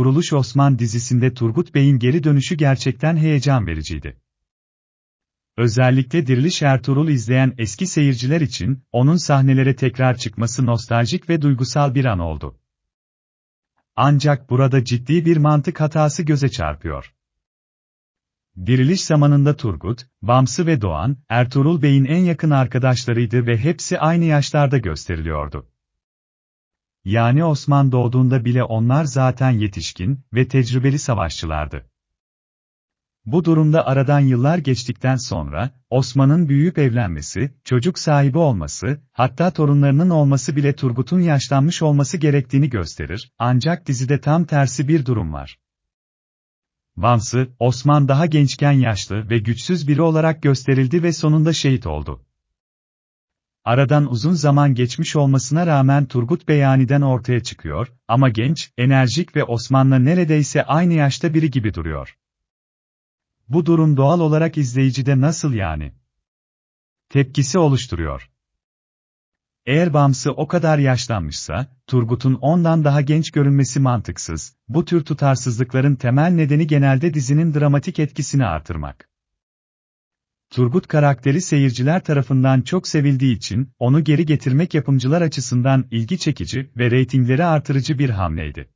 Kuruluş Osman dizisinde Turgut Bey'in geri dönüşü gerçekten heyecan vericiydi. Özellikle Diriliş Ertuğrul izleyen eski seyirciler için, onun sahnelere tekrar çıkması nostaljik ve duygusal bir an oldu. Ancak burada ciddi bir mantık hatası göze çarpıyor. Diriliş zamanında Turgut, Bamsı ve Doğan, Ertuğrul Bey'in en yakın arkadaşlarıydı ve hepsi aynı yaşlarda gösteriliyordu. Yani Osman doğduğunda bile onlar zaten yetişkin ve tecrübeli savaşçılardı. Bu durumda aradan yıllar geçtikten sonra, Osman'ın büyüyüp evlenmesi, çocuk sahibi olması, hatta torunlarının olması bile Turgut'un yaşlanmış olması gerektiğini gösterir, ancak dizide tam tersi bir durum var. Vansı, Osman daha gençken yaşlı ve güçsüz biri olarak gösterildi ve sonunda şehit oldu. Aradan uzun zaman geçmiş olmasına rağmen Turgut Beyani'den ortaya çıkıyor, ama genç, enerjik ve Osman'la neredeyse aynı yaşta biri gibi duruyor. Bu durum doğal olarak izleyicide nasıl yani? Tepkisi oluşturuyor. Eğer Bamsı o kadar yaşlanmışsa, Turgut'un ondan daha genç görünmesi mantıksız, bu tür tutarsızlıkların temel nedeni genelde dizinin dramatik etkisini artırmak. Turgut karakteri seyirciler tarafından çok sevildiği için, onu geri getirmek yapımcılar açısından ilgi çekici ve reytingleri artırıcı bir hamleydi.